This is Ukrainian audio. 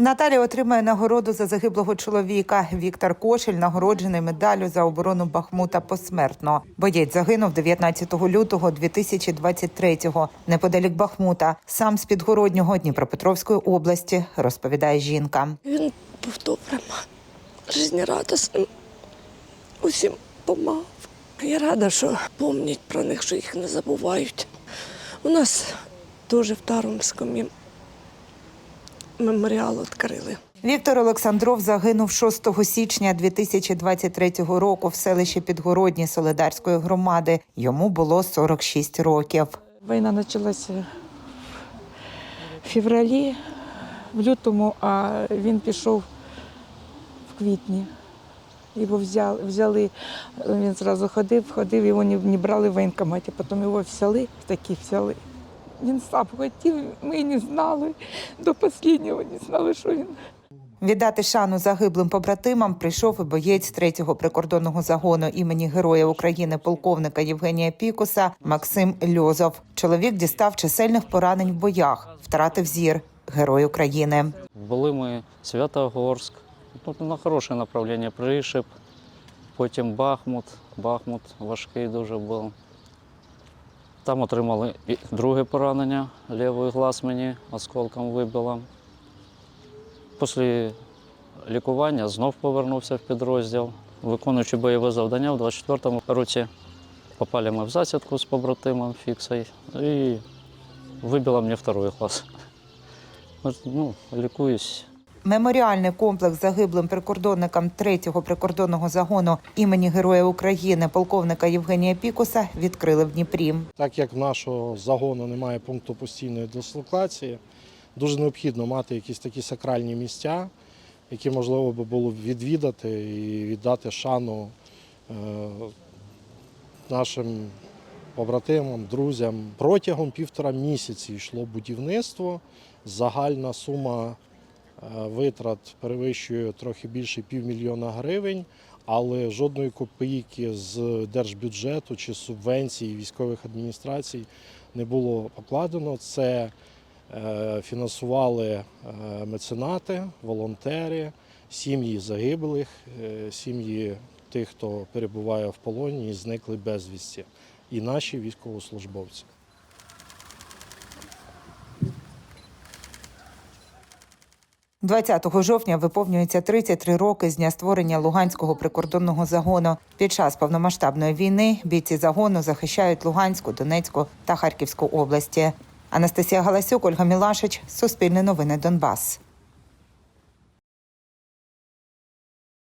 Наталя отримає нагороду за загиблого чоловіка. Віктор Кошель нагороджений медаллю за оборону Бахмута посмертно. Боєць загинув 19 лютого 2023-го неподалік Бахмута, сам з Підгороднього Дніпропетровської області, розповідає жінка. Він був добрим, жизнерадісним, усім допомагав. Я рада, що пам'ятають про них, що їх не забувають. У нас теж в Таромському меморіал відкрили. Віктор Олександров загинув 6 січня 2023 року в селищі Підгородні Солидарської громади. Йому було 46 років. Війна почалася в февралі, в лютому, а він пішов в квітні. Його взяли, взяли, він зразу ходив, ходив, його не, не брали в воєнкоматі, потім його взяли, такі взяли. Він сам хотів, ми не знали, до останнього не знали, що він. Віддати шану загиблим побратимам прийшов і боєць третього прикордонного загону імені Героя України полковника Євгенія Пікуса Максим Льозов. Чоловік дістав чисельних поранень в боях, втратив зір. Герой України. Були ми Святогорськ, тут на хороше направлення Пришип, потім Бахмут. Бахмут важкий дуже був. Там отримали і друге поранення, лівий глаз мені осколком вибило. Після лікування знов повернувся в підрозділ. Виконуючи бойове завдання в 24-му році попали ми в засідку з побратимом Фіксою і вибило мені другий глаз. Ну, лікуюсь. Меморіальний комплекс загиблим прикордонникам третього прикордонного загону імені Героя України полковника Євгенія Пікуса відкрили в Дніпрі. Так як в нашого загону немає пункту постійної дислокації, дуже необхідно мати якісь такі сакральні місця, які можливо би було відвідати і віддати шану е, нашим побратимам, друзям. Протягом півтора місяці йшло будівництво. Загальна сума витрат перевищує трохи більше півмільйона гривень, але жодної копійки з держбюджету чи субвенцій військових адміністрацій не було покладено. Це е, фінансували е, меценати, волонтери, сім'ї загиблих, е, сім'ї тих, хто перебуває в полоні і зникли безвісті, і наші військовослужбовці. – 20 жовтня виповнюється 33 роки з дня створення Луганського прикордонного загону. Під час повномасштабної війни бійці загону захищають Луганську, Донецьку та Харківську області. Анастасія Галасюк, Ольга Мілашич, Суспільне новини Донбас.